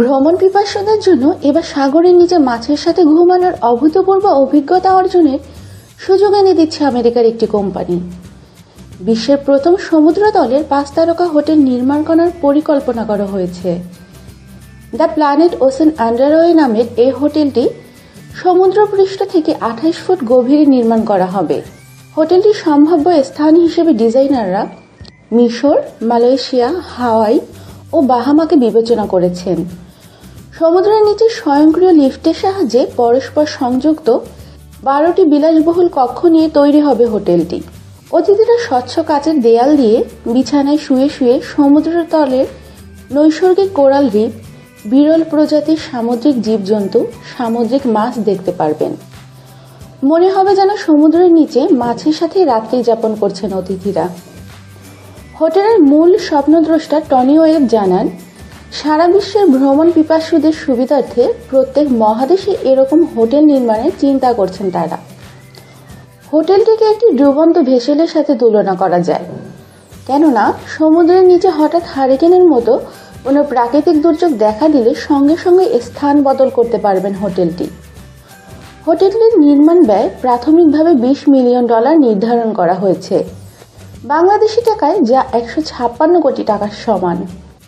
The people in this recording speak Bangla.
ভ্রমণ পিপাসুদের জন্য এবার সাগরের নিচে মাছের সাথে ঘুমানোর অভূতপূর্ব অভিজ্ঞতা অর্জনের সুযোগ এনে দিচ্ছে আমেরিকার একটি কোম্পানি। বিশ্বের প্রথম সমুদ্রতলের পাঁচ তারকা হোটেল নির্মাণ করার পরিকল্পনা করা হয়েছে। দ্য প্ল্যানেট ওসেন আন্ডারওয়ে নামের এই হোটেলটি সমুদ্রপৃষ্ঠ থেকে আঠাইশ ফুট গভীরে নির্মাণ করা হবে। হোটেলটি সম্ভাব্য স্থান হিসেবে ডিজাইনাররা মিশর, মালয়েশিয়া, হাওয়াই ও বাহামাকে বিবেচনা করেছেন। সমুদ্রের নিচে স্বয়ংক্রিয় লিফটের সাহায্যে পরস্পর সংযুক্ত বারোটি বিলাসবহুল কক্ষ নিয়ে তৈরি হবে হোটেলটি। অতিথিরা স্বচ্ছ কাচের দেয়াল দিয়ে বিছানায় শুয়ে শুয়ে সমুদ্রের তলের নৈসর্গিক কোরাল দ্বীপ, বিরল প্রজাতির সামুদ্রিক জীবজন্তু, সামুদ্রিক মাছ দেখতে পারবেন। মনে হবে যেন সমুদ্রের নিচে মাছের সাথে রাত্রি যাপন করছেন অতিথিরা। হোটেলের মূল স্বপ্নদ্রষ্টা টনি ওয়েব জানান সারা বিশ্বের ভ্রমণ পিপাসুদের সুবিধার্থে প্রত্যেক মহাদেশে এরকম হোটেল নির্মাণের চিন্তা করছেন তারা। হোটেলটিকে একটি ডুবন্ত ভেসেলের সাথে তুলনা করা যায়। কেননা, সমুদ্রের নিচে হঠাৎ হারিকেনের মতো কোনো প্রাকৃতিক দুর্যোগ দেখা দিলে সঙ্গে সঙ্গে স্থান বদল করতে পারবেন হোটেলটি। হোটেলটির নির্মাণ ব্যয় প্রাথমিকভাবে বিশ মিলিয়ন ডলার নির্ধারণ করা হয়েছে। বাংলাদেশি টাকায় যা একশো ছাপ্পান্ন কোটি টাকার সমান।